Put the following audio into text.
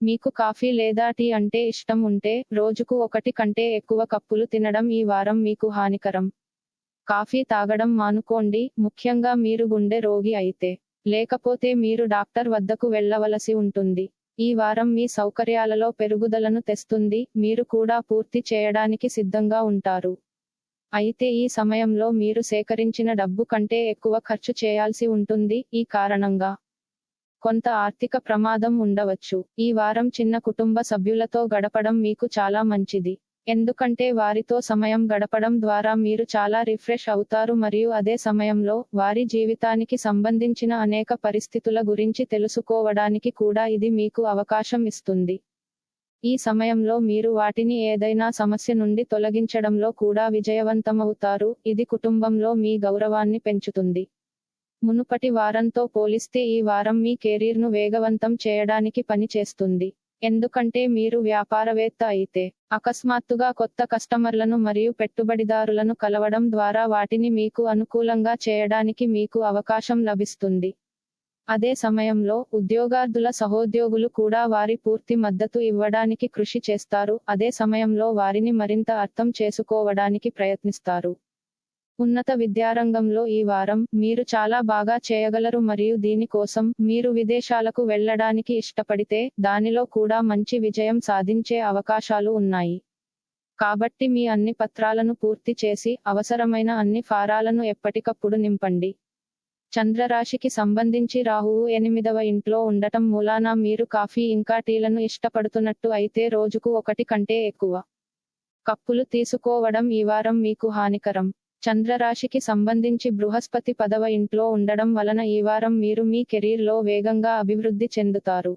మీకు కాఫీ లేదా టీ అంటే ఇష్టం ఉంటే రోజుకు ఒకటి కంటే ఎక్కువ కప్పులు తినడం ఈ వారం మీకు హానికరం. కాఫీ తాగడం మానుకోండి ముఖ్యంగా మీరు గుండె రోగి అయితే. లేకపోతే మీరు డాక్టర్ వద్దకు వెళ్ళవలసి ఉంటుంది. ఈ వారం మీ సౌకర్యాలలో పెరుగుదలను తెస్తుంది మీరు కూడా పూర్తి చేయడానికి సిద్ధంగా ఉంటారు. అయితే ఈ సమయంలో మీరు సేకరించిన డబ్బు కంటే ఎక్కువ ఖర్చు చేయాల్సి ఉంటుంది ఈ కారణంగా. కొంత ఆర్థిక ప్రమాదం ఉండవచ్చు. ఈ వారం చిన్న కుటుంబ సభ్యులతో గడపడం మీకు చాలా మంచిది. ఎందుకంటే వారితో సమయం గడపడం ద్వారా మీరు చాలా రిఫ్రెష్ అవుతారు మరియు అదే సమయంలో వారి జీవితానికి సంబంధించిన అనేక పరిస్థితుల గురించి తెలుసుకోవడానికి కూడా ఇది మీకు అవకాశం ఇస్తుంది. ఈ సమయంలో మీరు వాటిని ఏదైనా సమస్య నుండి తొలగించడంలో కూడా విజయవంతమవుతారు. ఇది కుటుంబంలో మీ గౌరవాన్ని పెంచుతుంది. మునుపటి వారంతో పోలిస్తే ఈ వారం మీ కెరీర్ను వేగవంతం చేయడానికి పని చేస్తుంది. ఎందుకంటే మీరు వ్యాపారవేత్త అయితే అకస్మాత్తుగా కొత్త కస్టమర్లను మరియు పెట్టుబడిదారులను కలవడం ద్వారా వాటిని మీకు అనుకూలంగా చేయడానికి మీకు అవకాశం లభిస్తుంది. అదే సమయంలో ఉద్యోగార్థుల సహోద్యోగులు కూడా వారి పూర్తి మద్దతు ఇవ్వడానికి కృషి చేస్తారు. అదే సమయంలో వారిని మరింత అర్థం చేసుకోవడానికి ప్రయత్నిస్తారు. ఉన్నత విద్యారంగంలో ఈ వారం మీరు చాలా బాగా చేయగలరు మరియు దీని కోసం మీరు విదేశాలకు వెళ్ళడానికి ఇష్టపడితే దానిలో కూడా మంచి విజయం సాధించే అవకాశాలు ఉన్నాయి. కాబట్టి మీ అన్ని పత్రాలను పూర్తి చేసి అవసరమైన అన్ని ఫారాలను ఎప్పటికప్పుడు నింపండి. చంద్రరాశికి సంబంధించి రాహువు ఎనిమిదవ ఇంట్లో ఉండటం మూలాన మీరు కాఫీ ఇంకా టీలను ఇష్టపడుతున్నట్టు అయితే రోజుకు ఒకటి కంటే ఎక్కువ. కప్పులు తీసుకోవడం ఈ వారం మీకు హానికరం. చంద్రరాశికి సంబంధించి బృహస్పతి పదవ ఇంట్లో ఉండడం వలన ఈ వారం మీరు మీ కెరీర్లో వేగంగా అభివృద్ధి చెందుతారు.